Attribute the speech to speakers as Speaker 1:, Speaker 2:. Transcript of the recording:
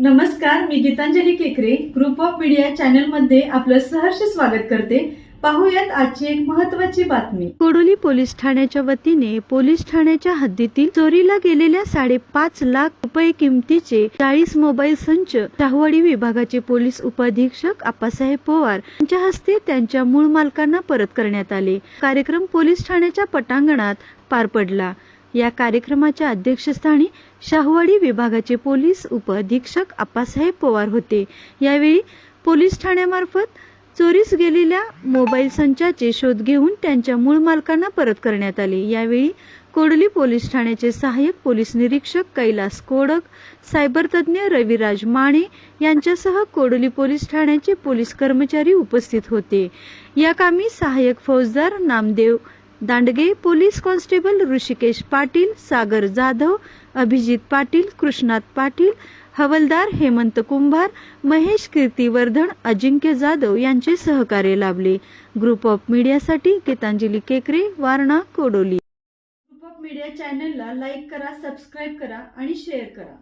Speaker 1: नमस्कार मी गीतांजली केकरे group of media चॅनलमध्ये आपलं सहर्ष स्वागत करते. पाहूयात आजची एक महत्वाची बातमी.
Speaker 2: कोडोली पोलीस ठाण्याच्या वतीने पोलीस ठाण्याच्या हद्दीतील चोरीला गेलेल्या साडेपाच लाख रुपये किमतीचे चाळीस मोबाईल संच शाहवाडी विभागाचे पोलीस उपअधीक्षक आप्पासाहेब पवार यांच्या हस्ते त्यांच्या मूळ मालकांना परत करण्यात आले. कार्यक्रम पोलीस ठाण्याच्या पटांगणात पार पडला. या कार्यक्रमाच्या अध्यक्षस्थानी शाहवाडी विभागाचे पोलीस उपअधीक्षक आप्पासाहेब पवार होते. यावेळी पोलीस ठाण्यामार्फत चोरीस गेलेल्या मोबाईल संचाचे शोध घेऊन त्यांच्या मूळ मालकांना परत करण्यात आले. यावेळी कोडली पोलीस ठाण्याचे सहाय्यक पोलीस निरीक्षक कैलास कोडक सायबर तज्ञ रविराज माने यांच्यासह कोडली पोलीस ठाण्याचे पोलीस कर्मचारी उपस्थित होते. या कामी सहाय्यक फौजदार नामदेव दांडगे पोलीस कॉन्स्टेबल ऋषिकेश पाटील सागर जाधव अभिजित पाटील कृष्णात पाटील हवलदार हेमंत कुंभार महेश कीर्तिवर्धन अजिंक्य जाधव यांचे सहकार्य लाभले. Group of मीडियासाठी Geetanjali Kekre Warana Kodoli.
Speaker 1: Group of media चॅनलला लाईक करा सबस्क्राईब करा आणि शेअर करा.